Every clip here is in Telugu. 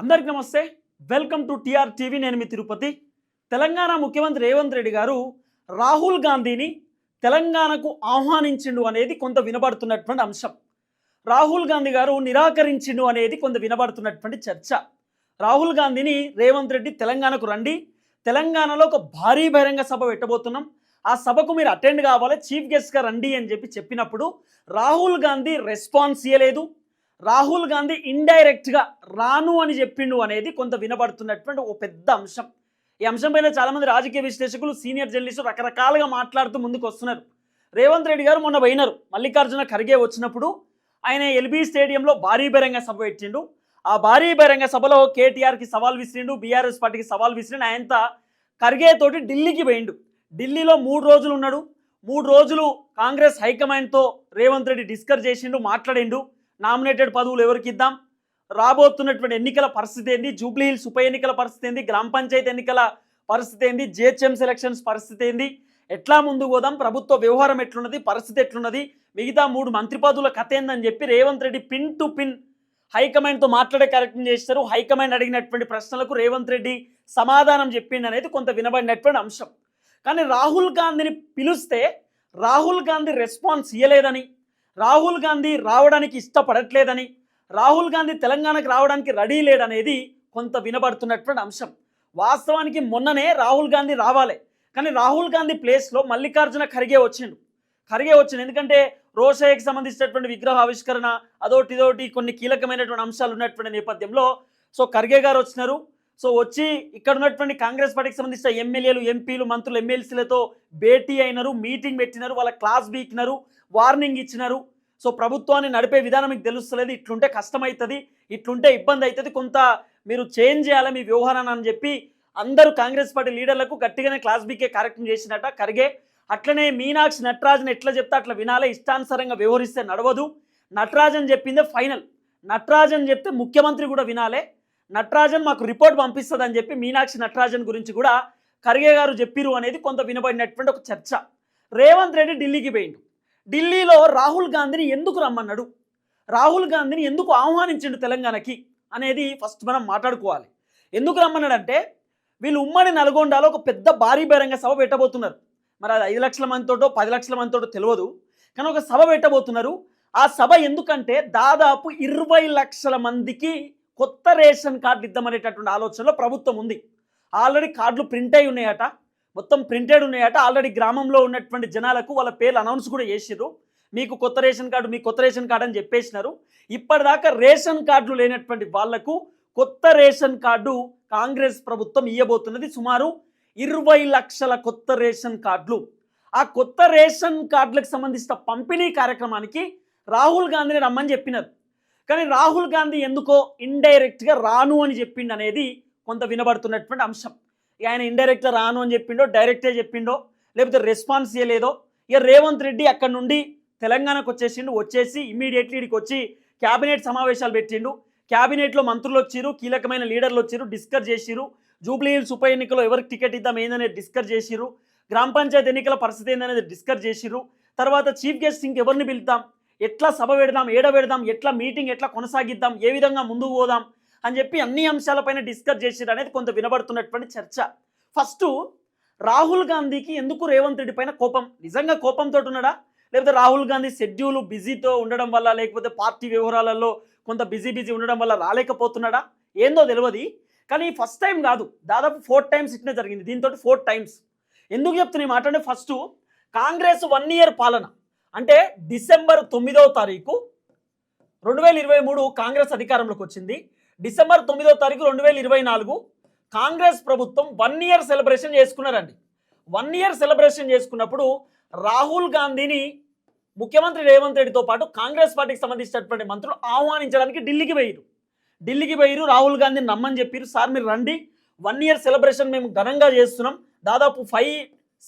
అందరికి నమస్తే. Welcome to TR TV. నేను మీ తిరుపతి. తెలంగాణ ముఖ్యమంత్రి రేవంత్ రెడ్డి గారు రాహుల్ గాంధీని తెలంగాణకు ఆహ్వానించిండు అనేది కొంత వినబడుతున్నటువంటి అంశం. రాహుల్ గాంధీ గారు నిరాకరించిండు అనేది కొంత వినబడుతున్నటువంటి చర్చ. రాహుల్ గాంధీని రేవంత్ రెడ్డి తెలంగాణకు రండి. తెలంగాణలో ఒక భారీ బహిరంగ సభ పెట్టబోతున్నాం. ఆ సభకు మీరు అటెండ్ కావాలి. చీఫ్ గెస్ట్గా రండి అని చెప్పి చెప్పినప్పుడు రాహుల్ గాంధీ రెస్పాన్స్ ఇవ్వలేదు రాహుల్ గాంధీ ఇండైరెక్ట్గా రాను అని చెప్పిండు అనేది కొంత వినబడుతున్నటువంటి ఒక పెద్ద అంశం. ఈ అంశం పైన చాలామంది రాజకీయ విశ్లేషకులు సీనియర్ జర్నలిస్టులు రకరకాలుగా మాట్లాడుతూ ముందుకు వస్తున్నారు. రేవంత్ రెడ్డి గారు మొన్న పోయినారు. మల్లికార్జున ఖర్గే వచ్చినప్పుడు ఆయన ఎల్బీ స్టేడియంలో భారీ బహిరంగ సభ పెట్టిండు. ఆ భారీ బహిరంగ సభలో కేటీఆర్కి సవాల్ విసిరిండు బీఆర్ఎస్ పార్టీకి సవాల్ విసిరిండు. ఆయనతో ఖర్గే తోటి ఢిల్లీకి పోయిండు. ఢిల్లీలో మూడు రోజులు ఉన్నాడు. మూడు రోజులు కాంగ్రెస్ హైకమాండ్తో రేవంత్ రెడ్డి డిస్కస్ చేసిండు మాట్లాడిండు. నామినేటెడ్ పదవులు ఎవరికి ఇద్దాం? రాబోతున్నటువంటి ఎన్నికల పరిస్థితి ఏంది? జూబ్లీహిల్స్ ఉప ఎన్నికల పరిస్థితి ఏంది? గ్రామ పంచాయతీ ఎన్నికల పరిస్థితి ఏంది? జిహెచ్ఎం సెలక్షన్స్ పరిస్థితి ఏంది? ఎట్లా ముందు పోదాం? ప్రభుత్వ వ్యవహారం ఎట్లున్నది? పరిస్థితి ఎట్లున్నది? మిగతా మూడు మంత్రి పదవుల కథ ఏందని చెప్పి Revanth Reddy pin to pin హైకమాండ్తో మాట్లాడే కార్యక్రమం చేస్తారు హైకమాండ్ అడిగినటువంటి ప్రశ్నలకు రేవంత్ రెడ్డి సమాధానం చెప్పిండి అనేది కొంత వినబడినటువంటి అంశం. కానీ రాహుల్ గాంధీని పిలిస్తే రాహుల్ గాంధీ రెస్పాన్స్ ఇవ్వలేదని రాహుల్ గాంధీ రావడానికి ఇష్టపడట్లేదని రాహుల్ గాంధీ తెలంగాణకు రావడానికి రెడీ లేడనేది కొంత వినబడుతున్నటువంటి అంశం. వాస్తవానికి మొన్ననే రాహుల్ గాంధీ రావాలి కానీ రాహుల్ గాంధీ ప్లేస్లో మల్లికార్జున ఖర్గే వచ్చిండు. ఖర్గే వచ్చిండు. ఎందుకంటే రోషయ్యకి సంబంధించినటువంటి విగ్రహ ఆవిష్కరణ అదోటి ఇదోటి కొన్ని కీలకమైనటువంటి అంశాలు ఉన్నటువంటి నేపథ్యంలో సో ఖర్గే గారు వచ్చినారు. సో వచ్చి ఇక్కడ ఉన్నటువంటి కాంగ్రెస్ పార్టీకి సంబంధించిన ఎమ్మెల్యేలు ఎంపీలు మంత్రులు ఎమ్మెల్సీలతో భేటీ అయినారు మీటింగ్ పెట్టినారు వాళ్ళ క్లాస్ బీకినారు. వార్నింగ్ ఇచ్చినారు. సో ప్రభుత్వాన్ని నడిపే విధానం మీకు తెలుస్తలేదు. ఇట్లుంటే కష్టమవుతుంది ఇట్లుంటే ఇబ్బంది అవుతుంది కొంత మీరు చేంజ్ చేయాలి మీ వ్యవహారాన్ని అని చెప్పి అందరూ కాంగ్రెస్ పార్టీ లీడర్లకు గట్టిగానే క్లాస్ బీకే కార్యక్రమం చేసినట్ట కరిగే. అట్లనే మీనాక్షి నటరాజన్ ఎట్లా చెప్తే అట్లా వినాలే. ఇష్టానుసారంగా వ్యవహరిస్తే నడవదు. నటరాజన్ చెప్పిందే ఫైనల్. నటరాజన్ చెప్తే ముఖ్యమంత్రి కూడా వినాలే. నటరాజన్ మాకు రిపోర్ట్ పంపిస్తుంది అని చెప్పి మీనాక్షి నటరాజన్ గురించి కూడా ఖర్గే గారు చెప్పిరు అనేది కొంత వినబడినటువంటి ఒక చర్చ. రేవంత్ రెడ్డి ఢిల్లీకి పోయిండు. ఢిల్లీలో రాహుల్ గాంధీని ఎందుకు రమ్మన్నాడు? రాహుల్ గాంధీని ఎందుకు ఆహ్వానించిండు తెలంగాణకి? అనేది ఫస్ట్ మనం మాట్లాడుకోవాలి. ఎందుకు రమ్మన్నాడంటే వీళ్ళు ఉమ్మడి నల్గొండలో ఒక పెద్ద భారీ బహిరంగ సభ పెట్టబోతున్నారు. మరి అది ఐదు లక్షల మందితోటో పది లక్షల మందితోటో తెలియదు కానీ ఒక సభ పెట్టబోతున్నారు. ఆ సభ ఎందుకంటే దాదాపు ఇరవై లక్షల మందికి కొత్త రేషన్ కార్డు ఇద్దామనేటటువంటి ఆలోచనలో ప్రభుత్వం ఉంది. ఆల్రెడీ కార్డులు ప్రింట్ అయి ఉన్నాయట. మొత్తం ప్రింటెడ్ ఉన్నాయట. ఆల్రెడీ గ్రామంలో ఉన్నటువంటి జనాలకు వాళ్ళ పేర్లు అనౌన్స్ కూడా చేసిర్రు. మీకు కొత్త రేషన్ కార్డు మీ కొత్త రేషన్ కార్డు అని చెప్పేసినారు. ఇప్పటిదాకా రేషన్ కార్డులు లేనటువంటి వాళ్ళకు కొత్త రేషన్ కార్డు కాంగ్రెస్ ప్రభుత్వం ఇవ్వబోతున్నది సుమారు ఇరవై లక్షల కొత్త రేషన్ కార్డులు. ఆ కొత్త రేషన్ కార్డులకు సంబంధించిన పంపిణీ కార్యక్రమానికి రాహుల్ గాంధీని రమ్మని చెప్పినారు. కానీ రాహుల్ గాంధీ ఎందుకో ఇండైరెక్ట్గా రాను అని చెప్పిండు అనేది కొంత వినబడుతున్నటువంటి అంశం. ఆయన ఇండైరెక్ట్గా రాను అని చెప్పిండో డైరెక్టే చెప్పిండో లేకపోతే రెస్పాన్స్ ఇవ్వలేదో ఇక రేవంత్ రెడ్డి అక్కడ నుండి తెలంగాణకు వచ్చేసిండు వచ్చేసి ఇమీడియట్లీ ఇక్కడికి వచ్చి క్యాబినెట్ సమావేశాలు పెట్టిండు. క్యాబినెట్లో మంత్రులు వచ్చిరు కీలకమైన లీడర్లు వచ్చిరు డిస్కస్ చేసిరు జూబ్లీ హిల్స్ ఉప ఎన్నికలో ఎవరికి టికెట్ ఇద్దాం ఏందనేది డిస్కస్ చేసిరు గ్రామ పంచాయతీ ఎన్నికల పరిస్థితి ఏందనేది డిస్కస్ చేసిరు తర్వాత చీఫ్ గెస్ట్ ఇంకెవరిని పిలుద్దాం? ఎట్లా సభ పెడదాం ఏడ పెడదాం ఎట్లా మీటింగ్ ఎట్లా కొనసాగిద్దాం ఏ విధంగా ముందుకు పోదాం? అని చెప్పి అన్ని అంశాలపైన డిస్కస్ చేసారు అనేది కొంత వినబడుతున్నటువంటి చర్చ. ఫస్ట్ రాహుల్ గాంధీకి ఎందుకు రేవంత్ రెడ్డి పైన కోపం? నిజంగా కోపంతో ఉన్నాడా? లేకపోతే రాహుల్ గాంధీ షెడ్యూల్ బిజీతో ఉండడం వల్ల లేకపోతే పార్టీ వ్యవహారాలలో కొంత బిజీ బిజీ ఉండడం వల్ల రాలేకపోతున్నాడా? ఏందో తెలియదు కానీ ఫస్ట్ టైం కాదు. దాదాపు ఫోర్ టైమ్స్ ఇట్నే జరిగింది. దీంతో ఫోర్ టైమ్స్. ఎందుకు చెప్తున్నా ఈ మాట అంటే ఫస్ట్ కాంగ్రెస్ వన్ ఇయర్ పాలన. అంటే డిసెంబర్ తొమ్మిదవ తారీఖు రెండు వేల ఇరవై మూడు కాంగ్రెస్ అధికారంలోకి వచ్చింది. డిసెంబర్ తొమ్మిదవ తారీఖు రెండు వేల ఇరవై నాలుగు కాంగ్రెస్ ప్రభుత్వం వన్ ఇయర్ సెలబ్రేషన్ చేసుకున్నారండి. వన్ ఇయర్ సెలబ్రేషన్ చేసుకున్నప్పుడు రాహుల్ గాంధీని ముఖ్యమంత్రి రేవంత్ రెడ్డితో పాటు కాంగ్రెస్ పార్టీకి సంబంధించినటువంటి మంత్రులు ఆహ్వానించడానికి ఢిల్లీకి పోయిరు ఢిల్లీకి పోయిరు రాహుల్ గాంధీని నమ్మని చెప్పారు సార్ మీరు రండి. వన్ ఇయర్ సెలబ్రేషన్ మేము ఘనంగా చేస్తున్నాం. దాదాపు five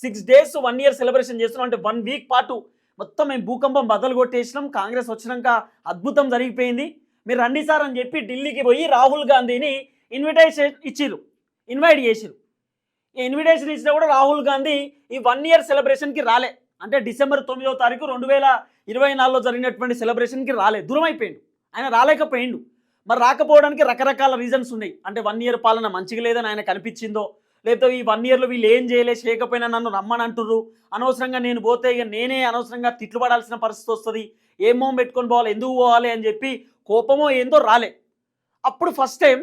six days one year celebration చేస్తున్నాం. అంటే వన్ వీక్ పాటు మొత్తం మేము భూకంపం బదలు కొట్టేసినాం. కాంగ్రెస్ వచ్చినాక అద్భుతం జరిగిపోయింది. మీరు రండి సార్ అని చెప్పి ఢిల్లీకి పోయి రాహుల్ గాంధీని ఇన్విటేషన్ ఇచ్చిరు ఇన్వైట్ చేసిరు ఈ ఇన్విటేషన్ ఇచ్చినా కూడా రాహుల్ గాంధీ ఈ వన్ ఇయర్ సెలబ్రేషన్కి రాలే. అంటే డిసెంబర్ తొమ్మిదో తారీఖు రెండు వేల ఇరవై నాలుగులో జరిగినటువంటి సెలబ్రేషన్కి రాలే. దూరం అయిపోయిండు ఆయన రాలేకపోయిండు. మరి రాకపోవడానికి రకరకాల రీజన్స్ ఉన్నాయి. అంటే వన్ ఇయర్ పాలన మంచిగా లేదని ఆయన కనిపించిందో లేకపోతే ఈ వన్ ఇయర్లో వీళ్ళు ఏం చేయలే చేయకపోయినా నన్ను రమ్మని అంటుర్రు అనవసరంగా నేను పోతే ఇక నేనే అనవసరంగా తిట్లు పడాల్సిన పరిస్థితి వస్తుంది. ఏం మొహం పెట్టుకొని పోవాలి ఎందుకు పోవాలి అని చెప్పి కోపమో ఏందో రాలే. అప్పుడు ఫస్ట్ టైం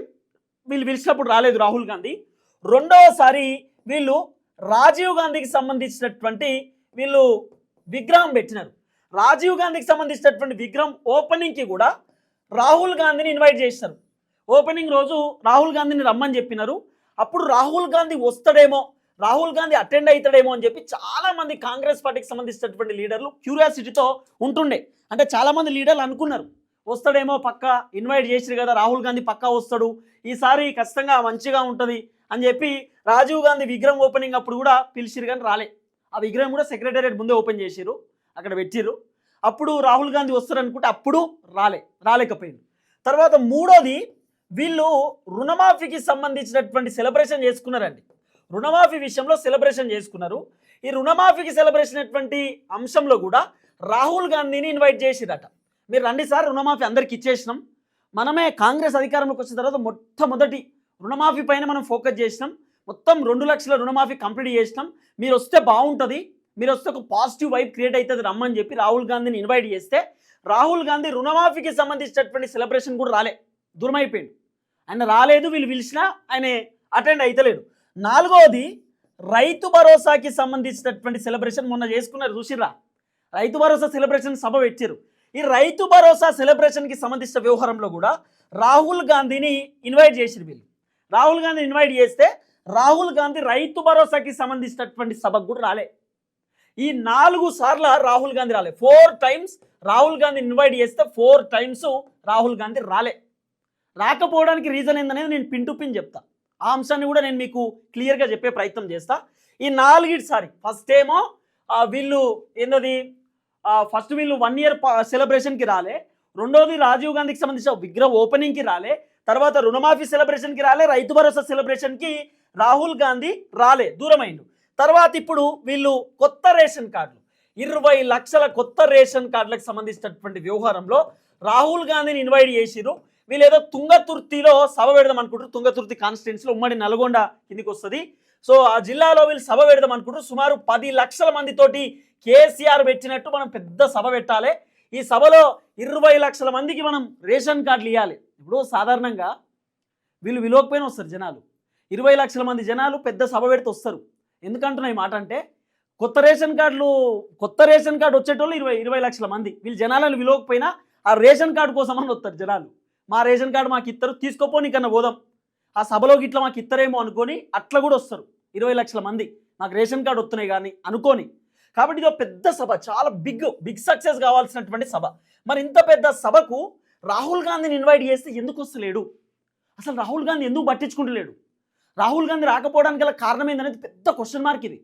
వీళ్ళు పిలిచినప్పుడు రాలేదు రాహుల్ గాంధీ. రెండవసారి వీళ్ళు రాజీవ్ గాంధీకి సంబంధించినటువంటి వీళ్ళు విగ్రహం పెట్టినారు. రాజీవ్ గాంధీకి సంబంధించినటువంటి విగ్రహం ఓపెనింగ్కి కూడా రాహుల్ గాంధీని ఇన్వైట్ చేశారు ఓపెనింగ్ రోజు రాహుల్ గాంధీని రమ్మని చెప్పినారు. అప్పుడు రాహుల్ గాంధీ వస్తాడేమో రాహుల్ గాంధీ అటెండ్ అవుతాడేమో అని చెప్పి చాలా మంది కాంగ్రెస్ పార్టీకి సంబంధించినటువంటి లీడర్లు క్యూరియాసిటీతో ఉంటుండే. అంటే చాలామంది లీడర్లు అనుకున్నారు. వస్తాడేమో పక్క ఇన్వైట్ చేసిరు కదా రాహుల్ గాంధీ పక్కా వస్తాడు. ఈసారి ఖచ్చితంగా మంచిగా ఉంటుంది అని చెప్పి రాజీవ్ గాంధీ విగ్రహం ఓపెనింగ్ అప్పుడు కూడా పిలిచిరు కానీ రాలే. ఆ విగ్రహం కూడా సెక్రటేరియట్ ముందే ఓపెన్ చేసిరు అక్కడ పెట్టిరు. అప్పుడు రాహుల్ గాంధీ వస్తారనుకుంటే అప్పుడు రాలే రాలేకపోయింది. తర్వాత మూడోది వీళ్ళు రుణమాఫీకి సంబంధించినటువంటి సెలబ్రేషన్ చేసుకున్నారండి. రుణమాఫీ విషయంలో సెలబ్రేషన్ చేసుకున్నారు. ఈ రుణమాఫీకి సెలబ్రేషన్ అటువంటి అంశంలో కూడా రాహుల్ గాంధీని ఇన్వైట్ చేసిరట. మీరు రండి సార్ రుణమాఫీ అందరికి ఇచ్చేసినాం. మనమే కాంగ్రెస్ అధికారంలోకి వచ్చిన తర్వాత మొట్టమొదటి రుణమాఫీ పైన మనం ఫోకస్ చేసినాం. మొత్తం రెండు లక్షల రుణమాఫీ కంప్లీట్ చేసినాం. మీరు వస్తే బాగుంటుంది. మీరు వస్తే ఒక పాజిటివ్ వైబ్ క్రియేట్ అవుతుంది రమ్మని చెప్పి రాహుల్ గాంధీని ఇన్వైట్ చేస్తే రాహుల్ గాంధీ రుణమాఫీకి సంబంధించినటువంటి సెలబ్రేషన్ కూడా రాలే. దూరమైపోయింది ఆయన రాలేదు వీళ్ళు పిలిచినా ఆయన అటెండ్ అవుతలేడు నాలుగవది రైతు భరోసాకి సంబంధించినటువంటి సెలబ్రేషన్ మొన్న చేసుకున్నారు. చూసిర్రా? రైతు భరోసా సెలబ్రేషన్ సభ పెట్టారు ఈ రైతు భరోసా సెలబ్రేషన్కి సంబంధించిన వ్యవహారంలో కూడా రాహుల్ గాంధీని ఇన్వైట్ చేసిన వీళ్ళు. రాహుల్ గాంధీ ఇన్వైట్ చేస్తే రాహుల్ గాంధీ రైతు భరోసాకి సంబంధించినటువంటి సభకు కూడా రాలే. ఈ నాలుగు సార్లు రాహుల్ గాంధీ రాలే. Four times Rahul Gandhi invite చేస్తే ఫోర్ టైమ్స్ రాహుల్ గాంధీ రాలే. రాకపోవడానికి రీజన్ ఏందనేది నేను పిన్ టు పిన్ చెప్తా. ఆ అంశాన్ని కూడా నేను మీకు క్లియర్గా చెప్పే ప్రయత్నం చేస్తా. ఈ నాలుగిటిసారి ఫస్ట్ ఏమో వీళ్ళు ఏందది? ఫస్ట్ వీళ్ళు వన్ ఇయర్ సెలబ్రేషన్కి రాలే. రెండోది రాజీవ్ గాంధీకి సంబంధించిన విగ్రహం ఓపెనింగ్కి రాలే. తర్వాత రుణమాఫీ సెలబ్రేషన్కి రాలే. రైతు భరోసా సెలబ్రేషన్కి రాహుల్ గాంధీ రాలే. దూరమైండు. తర్వాత ఇప్పుడు వీళ్ళు కొత్త రేషన్ కార్డులు. ఇరవై లక్షల కొత్త రేషన్ కార్డులకు సంబంధించినటువంటి వ్యవహారంలో రాహుల్ గాంధీని ఇన్వైట్ చేసిరు వీళ్ళు ఏదో తుంగతుర్తిలో సభ పెడదాం అనుకుంటారు తుంగతుర్తి కాన్స్టిట్యున్సీలో ఉమ్మడి నల్గొండ కిందికి వస్తుంది. సో ఆ జిల్లాలో వీళ్ళు సభ పెడదాం అనుకుంటారు సుమారు పది లక్షల మందితోటి కేసీఆర్ పెట్టినట్టు మనం పెద్ద సభ పెట్టాలి. ఈ సభలో ఇరవై లక్షల మందికి మనం రేషన్ కార్డులు ఇవ్వాలి ఇప్పుడు సాధారణంగా వీళ్ళు విలువకపోయినా వస్తారు జనాలు. ఇరవై లక్షల మంది జనాలు పెద్ద సభ పెడితే వస్తారు. ఎందుకంటున్నా ఈ మాట అంటే కొత్త రేషన్ కార్డులు కొత్త రేషన్ కార్డు వచ్చేటోళ్ళు ఇరవై ఇరవై లక్షల మంది. వీళ్ళు జనాలను విలువకపోయినా ఆ రేషన్ కార్డు కోసం అని వస్తారు జనాలు. మా రేషన్ కార్డు మాకు ఇస్తారు తీసుకోపోని కన్నా పోదాం. ఆ సభలోకి ఇట్లా మాకు ఇస్తారేమో అనుకొని అట్లా కూడా వస్తారు. ఇరవై లక్షల మంది. మాకు రేషన్ కార్డు వస్తున్నాయి కానీ అనుకోని. కాబట్టి ఇది ఒక పెద్ద సభ చాలా బిగ్ బిగ్ సక్సెస్ కావాల్సినటువంటి సభ. మరి ఇంత పెద్ద సభకు రాహుల్ గాంధీని ఇన్వైట్ చేస్తే ఎందుకు వస్తలేడు? అసలు రాహుల్ గాంధీ ఎందుకు పట్టించుకుంటలేడు? రాహుల్ గాంధీ రాకపోవడానికి గల కారణం ఏందనేది పెద్ద క్వశ్చన్ మార్క్ ఇది.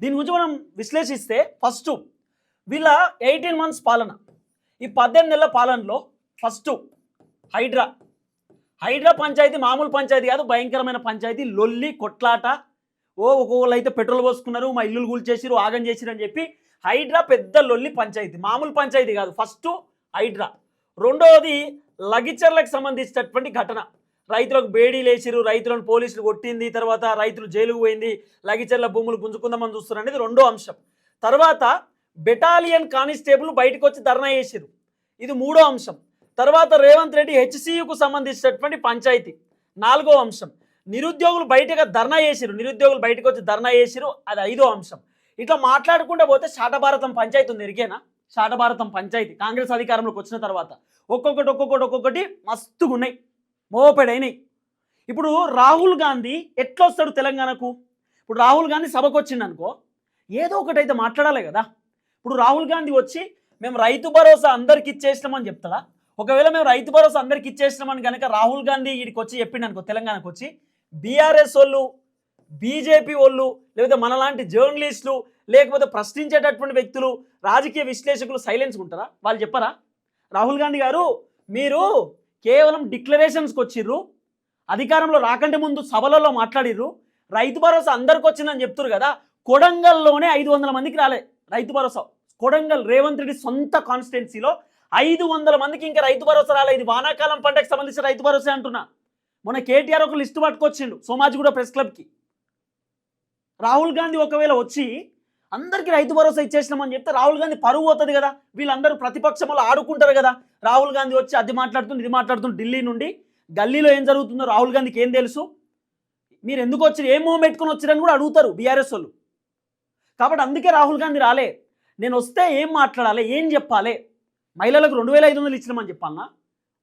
దీని గురించి మనం విశ్లేషిస్తే ఫస్ట్ వీళ్ళ ఎయిటీన్ మంత్స్ పాలన. ఈ పద్దెనిమిది నెలల పాలనలో ఫస్ట్ హైడ్రా. హైడ్రా పంచాయతీ మామూలు పంచాయతీ కాదు భయంకరమైన పంచాయతీ లొల్లి కొట్లాట ఓ ఒక్కొక్కరు అయితే పెట్రోల్ పోసుకున్నారు మా ఇల్లులు కూల్చేసిరు ఆగం చేసిరు అని చెప్పి హైడ్రా పెద్ద లొల్లి పంచాయతీ. మామూలు పంచాయతీ కాదు ఫస్ట్ హైడ్రా. రెండవది లగిచర్లకు సంబంధించినటువంటి ఘటన. రైతులకు బేడీ లేచిరు రైతులను పోలీసులు కొట్టింది తర్వాత రైతులు జైలుకు పోయింది లగిచర్ల భూములు గుంజుకుందామని చూస్తున్నారు అనేది రెండో అంశం. తర్వాత బెటాలియన్ కానిస్టేబుల్ బయటకు వచ్చి ధర్నా చేసిరు ఇది మూడో అంశం. తర్వాత రేవంత్ రెడ్డి హెచ్సియుకు సంబంధించినటువంటి పంచాయతీ. నాలుగో అంశం. నిరుద్యోగులు బయటగా ధర్నా చేసిరు నిరుద్యోగులు బయటకు వచ్చి ధర్నా చేసిరు అది ఐదో అంశం. ఇట్లా మాట్లాడుకుంటే పోతే శాటభారతం పంచాయతీ ఉంది. ఎరికేనా శాటభారతం పంచాయతీ. కాంగ్రెస్ అధికారంలోకి వచ్చిన తర్వాత ఒక్కొక్కటి ఒక్కొక్కటి ఒక్కొక్కటి మస్తుగా ఉన్నాయి మోపెడైనాయి. ఇప్పుడు రాహుల్ గాంధీ ఎట్లా వస్తాడు తెలంగాణకు? ఇప్పుడు రాహుల్ గాంధీ సభకు వచ్చిండు అనుకో ఏదో ఒకటి అయితే మాట్లాడాలి కదా. ఇప్పుడు రాహుల్ గాంధీ వచ్చి మేము రైతు భరోసా అందరికి ఇచ్చేసినామని చెప్తాడా? ఒకవేళ మేము రైతు భరోసా అందరికి ఇచ్చేసినామని కనుక రాహుల్ గాంధీ వీడికి వచ్చి చెప్పిండు అనుకో తెలంగాణకు వచ్చి బీఆర్ఎస్ వాళ్ళు బీజేపీ వాళ్ళు లేకపోతే మనలాంటి జర్నలిస్టులు లేకపోతే ప్రశ్నించేటటువంటి వ్యక్తులు రాజకీయ విశ్లేషకులు సైలెన్స్ ఉంటారా? వాళ్ళు చెప్పరా? రాహుల్ గాంధీ గారు మీరు కేవలం డిక్లరేషన్స్కి వచ్చిర్రు అధికారంలో రాకంటే ముందు సభలలో మాట్లాడిర్రు రైతు భరోసా అందరికి వచ్చిందని చెప్తున్నారు కదా కొడంగల్లోనే ఐదు వందల మందికి రాలే రైతు భరోసా. కొడంగల్ రేవంత్ రెడ్డి సొంత కాన్స్టిట్యున్సీలో ఐదు వందల మందికి ఇంకా రైతు భరోసా రాలే. ఇది వానాకాలం పంటకు సంబంధించిన రైతు భరోసా అంటున్నా. మొన్న కేటీఆర్ ఒక లిస్టు పట్టుకొచ్చిండు సోమాజిగూడ ప్రెస్ క్లబ్కి. రాహుల్ గాంధీ ఒకవేళ వచ్చి అందరికీ రైతు భరోసా ఇచ్చేసినామని చెప్తే రాహుల్ గాంధీ పరువు అవుతుంది కదా వీళ్ళందరూ ప్రతిపక్షంలో ఆడుకుంటారు కదా రాహుల్ గాంధీ వచ్చి అది మాట్లాడుతుంది ఇది మాట్లాడుతుంది ఢిల్లీ నుండి గల్లీలో ఏం జరుగుతుందో రాహుల్ గాంధీకి ఏం తెలుసు? మీరు ఎందుకు వచ్చారు ఏం మొహం పెట్టుకుని వచ్చారని కూడా అడుగుతారు బీఆర్ఎస్ వాళ్ళు. కాబట్టి అందుకే రాహుల్ గాంధీ రాలే. నేను వస్తే ఏం మాట్లాడాలి ఏం చెప్పాలి? మహిళలకు రెండు వేల ఐదు వందలు ఇచ్చినామని చెప్పాలన్నా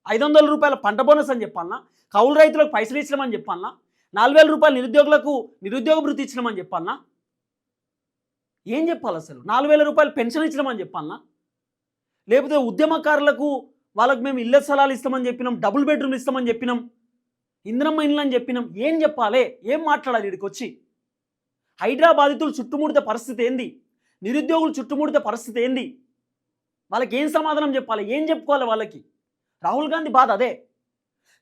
ఐదు వందల రూపాయల పంట బోనస్ అని చెప్పాలన్నా కౌలు రైతులకు పైసలు ఇచ్చినామని చెప్పాలన్నా నాలుగు వేల రూపాయలు నిరుద్యోగులకు నిరుద్యోగ భృతి ఇచ్చినామని చెప్పాలన్నా ఏం చెప్పాలి అసలు? నాలుగు వేల రూపాయలు పెన్షన్ ఇచ్చినామని చెప్పాలన్నా లేకపోతే ఉద్యమకారులకు వాళ్ళకి మేము ఇళ్ళ స్థలాలు ఇస్తామని చెప్పినాం డబుల్ బెడ్రూమ్లు ఇస్తామని చెప్పినాం ఇంద్రమ్మ ఇండ్లు అని చెప్పినాం. ఏం చెప్పాలి? ఏం మాట్లాడాలి ఇక్కడికి వచ్చి? హైదరాబాదితులు చుట్టుముడితే పరిస్థితి ఏంది? నిరుద్యోగులు చుట్టుముడితే పరిస్థితి ఏంది? వాళ్ళకి ఏం సమాధానం చెప్పాలి? ఏం చెప్పుకోవాలి వాళ్ళకి? రాహుల్ గాంధీ బాధ అదే.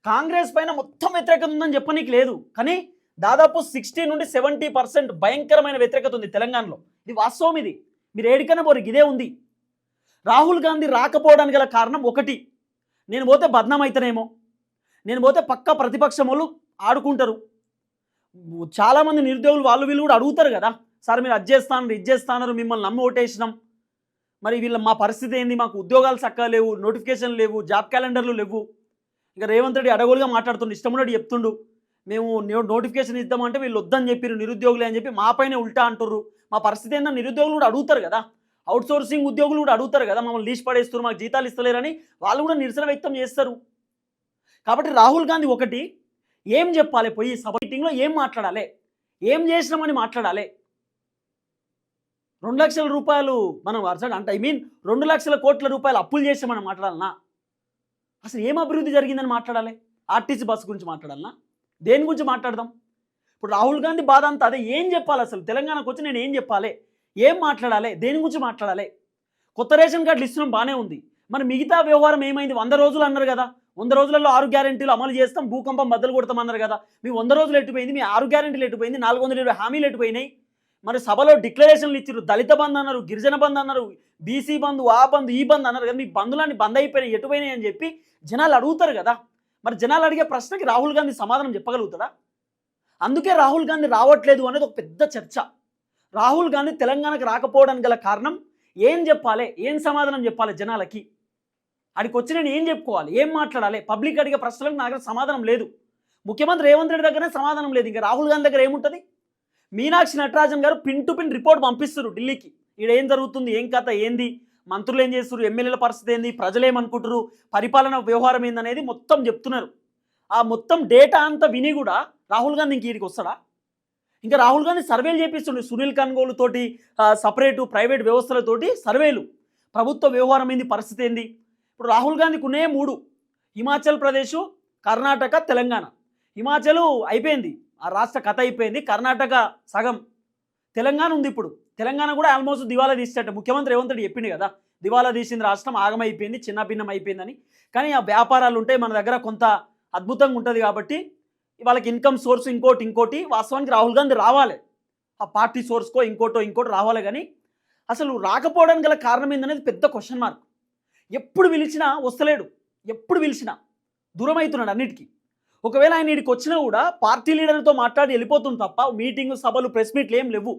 కాంగ్రెస్ పైన మొత్తం వ్యతిరేకత ఉందని చెప్పనీకి లేదు. కానీ దాదాపు సిక్స్టీ నుండి సెవెంటీ పర్సెంట్ భయంకరమైన వ్యతిరేకత ఉంది తెలంగాణలో. ఇది వాస్తవం ఇది. మీరు ఏడికన్నా పోరికి ఇదే ఉంది. రాహుల్ గాంధీ రాకపోవడానికి గల కారణం ఒకటి. నేను పోతే బద్నాం అవుతానేమో నేను పోతే పక్క ప్రతిపక్షం వాళ్ళు ఆడుకుంటారు. చాలామంది నిరుద్యోగులు వాళ్ళు వీళ్ళు కూడా అడుగుతారు కదా. సార్ మీరు అది చేస్తాను ఇది చేస్తాన్నారు మిమ్మల్ని నమ్మి ఓటేసినాం. మరి వీళ్ళ మా పరిస్థితి ఏంది? మాకు ఉద్యోగాలు చక్కగా లేవు నోటిఫికేషన్ లేవు జాబ్ క్యాలెండర్లు లేవు. ఇంకా రేవంత్ రెడ్డి అడగోలుగా మాట్లాడుతుండు ఇష్టమున్నట్టు చెప్తుండు. మేము నోటిఫికేషన్ ఇద్దామంటే వీళ్ళు వద్దని చెప్పారు నిరుద్యోగులే అని చెప్పి మా పైన ఉల్టా అంటుర్రు. మా పరిస్థితి ఏంటో నిరుద్యోగులు కూడా అడుగుతారు కదా? అవుట్ సోర్సింగ్ ఉద్యోగులు కూడా అడుగుతారు కదా? మమ్మల్ని లీజ్ పడేస్తారు మాకు జీతాలు ఇస్తలేరని వాళ్ళు కూడా నిరసన వ్యక్తం చేస్తారు. కాబట్టి రాహుల్ గాంధీ ఒకటి ఏం చెప్పాలి? పోయి సభ మీటింగ్లో ఏం మాట్లాడాలి? ఏం చేసినామని మాట్లాడాలి? రెండు లక్షల రూపాయలు మనం వరుస అంటే ఐ మీన్ రెండు లక్షల కోట్ల రూపాయలు అప్పులు చేసామని మాట్లాడాలనా? అసలు ఏం అభివృద్ధి జరిగిందని మాట్లాడాలి? ఆర్టీసీ బస్సు గురించి మాట్లాడాలనా? దేని గురించి మాట్లాడదాం? ఇప్పుడు రాహుల్ గాంధీ బాధ అంతా అదే. ఏం చెప్పాలి అసలు? తెలంగాణకు వచ్చి నేను ఏం చెప్పాలి? ఏం మాట్లాడాలి? దేని గురించి మాట్లాడాలి? కొత్త రేషన్ కార్డులు ఇస్తున్నాం బాగానే ఉంది. మరి మిగతా వ్యవహారం ఏమైంది? వంద రోజులు అన్నారు కదా. వంద రోజులలో ఆరు గ్యారెంటీలు అమలు చేస్తాం. భూకంపం బద్దలు కొడతామన్నారు కదా. మీ వంద రోజులు ఎట్టుపోయింది? మీ ఆరు గ్యారంటీలు ఎట్టుపోయింది? నాలుగు వందల ఇరవై హామీలు ఎట్టుపోయినాయి? మరి సభలో డిక్లరేషన్లు ఇచ్చారు దళిత బంద్ అన్నారు గిరిజన బంద్ అన్నారు బీసీ బంధు ఆ బంధు ఈ బంద్ అన్నారు కదా మీ బంధులన్నీ బంద్ అయిపోయినాయి ఎటుపోయినాయి అని చెప్పి జనాలు అడుగుతారు కదా. మరి జనాలు అడిగే ప్రశ్నకి రాహుల్ గాంధీ సమాధానం చెప్పగలుగుతాడా? అందుకే రాహుల్ గాంధీ రావట్లేదు అనేది ఒక పెద్ద చర్చ. రాహుల్ గాంధీ తెలంగాణకు రాకపోవడానికి గల కారణం ఏం చెప్పాలి ఏం సమాధానం చెప్పాలి జనాలకి? అడికి వచ్చి నేను ఏం చెప్పుకోవాలి ఏం మాట్లాడాలి? పబ్లిక్ అడిగే ప్రశ్నలకు నా దగ్గర సమాధానం లేదు. ముఖ్యమంత్రి రేవంత్ రెడ్డి దగ్గరనే సమాధానం లేదు. ఇంకా రాహుల్ గాంధీ దగ్గర ఏముంటుంది? మీనాక్షి నటరాజన్ గారు పిన్ టు పిన్ రిపోర్ట్ పంపిస్తారు ఢిల్లీకి. ఈడ ఏం జరుగుతుంది? ఏం కథ? ఏంది? మంత్రులు ఏం చేస్తారు ఎమ్మెల్యేల పరిస్థితి ఏంది? ప్రజలు ఏమనుకుంటారు పరిపాలన వ్యవహారం ఏందనేది మొత్తం చెప్తున్నారు. ఆ మొత్తం డేటా అంతా విని కూడా రాహుల్ గాంధీ ఇంక ఈడికి వస్తాడా? ఇంకా రాహుల్ గాంధీ సర్వేలు చేపిస్తుండే సునీల్ కన్గోలుతోటి సపరేటు ప్రైవేట్ వ్యవస్థలతోటి సర్వేలు. ప్రభుత్వ వ్యవహారం ఏంది? పరిస్థితి ఏంది? ఇప్పుడు రాహుల్ గాంధీకి ఉన్నాయే మూడు. హిమాచల్ ప్రదేశ్ కర్ణాటక తెలంగాణ. హిమాచల్ అయిపోయింది. ఆ రాష్ట్ర కథ అయిపోయింది. కర్ణాటక సగం. తెలంగాణ ఉంది ఇప్పుడు. తెలంగాణ కూడా ఆల్మోస్ట్ దివాలా తీసేట ముఖ్యమంత్రి రేవంత్ రెడ్డి చెప్పింది కదా. దివాలా తీసింది రాష్ట్రం ఆగమైపోయింది చిన్న భిన్నం అయిపోయిందని. కానీ ఆ వ్యాపారాలు ఉంటే మన దగ్గర కొంత అద్భుతంగా ఉంటుంది కాబట్టి వాళ్ళకి ఇన్కమ్ సోర్స్ ఇంకోటి ఇంకోటి వాస్తవానికి రాహుల్ గాంధీ రావాలి. ఆ పార్టీ సోర్స్కో ఇంకోటో ఇంకోటి రావాలి కానీ అసలు రాకపోవడానికి గల కారణం ఏందనేది పెద్ద క్వశ్చన్ మార్క్ ఎప్పుడు పిలిచినా వస్తలేడు. ఎప్పుడు పిలిచినా దూరం అవుతున్నాడు అన్నిటికీ. ఒకవేళ ఆయన ఇక్కడికి వచ్చినా కూడా పార్టీ లీడర్తో మాట్లాడి వెళ్ళిపోతుంది తప్ప మీటింగ్ సభలు ప్రెస్ మీట్లు ఏం లేవు.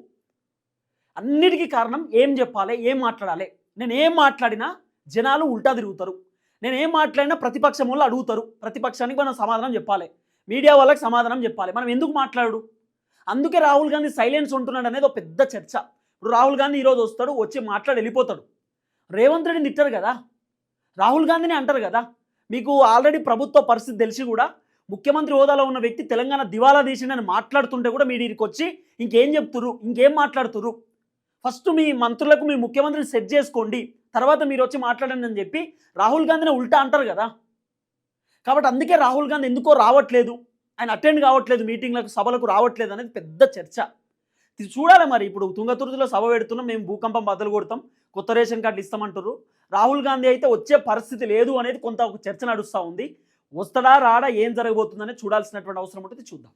అన్నిటికీ కారణం ఏం చెప్పాలి ఏం మాట్లాడాలి? నేను ఏం మాట్లాడినా జనాలు ఉల్టా తిరుగుతారు. నేను ఏం మాట్లాడినా ప్రతిపక్షం వాళ్ళు అడుగుతారు. ప్రతిపక్షానికి మనం సమాధానం చెప్పాలి. మీడియా వాళ్ళకి సమాధానం చెప్పాలి. మనం ఎందుకు మాట్లాడు అందుకే రాహుల్ గాంధీ సైలెన్స్ ఉంటున్నాడు అనేది ఒక పెద్ద చర్చ. ఇప్పుడు రాహుల్ గాంధీ ఈరోజు వస్తాడు వచ్చి మాట్లాడి వెళ్ళిపోతాడు. రేవంత్ రెడ్డిని తిట్టారు కదా? రాహుల్ గాంధీని అంటారు కదా? మీకు ఆల్రెడీ ప్రభుత్వ పరిస్థితి తెలిసి కూడా ముఖ్యమంత్రి హోదాలో ఉన్న వ్యక్తి తెలంగాణ దివాలా తీసిండని మాట్లాడుతుంటే కూడా మీరు ఇక్కడికి వచ్చి ఇంకేం చెప్తురు ఇంకేం మాట్లాడుతురు ఫస్ట్ మీ మంత్రులకు మీ ముఖ్యమంత్రిని సెట్ చేసుకోండి. తర్వాత మీరు వచ్చి మాట్లాడండి అని చెప్పి రాహుల్ గాంధీని ఉల్టా అంటారు కదా. కాబట్టి అందుకే రాహుల్ గాంధీ ఎందుకో రావట్లేదు. ఆయన అటెండ్ కావట్లేదు మీటింగ్లకు సభలకు రావట్లేదు అనేది పెద్ద చర్చ. ఇది చూడాలి మరి. ఇప్పుడు తుంగతుర్తిలో సభ పెడుతున్నాం మేము భూకంపం బద్దలు కొడతాం కొత్త రేషన్ కార్డులు ఇస్తామంటారు రాహుల్ గాంధీ అయితే వచ్చే పరిస్థితి లేదు అనేది కొంత ఒక చర్చ నడుస్తూ ఉంది. వస్తాడా రాడా ఏం జరగబోతుందనే చూడాల్సినటువంటి అవసరం ఉంటుంది చూద్దాం.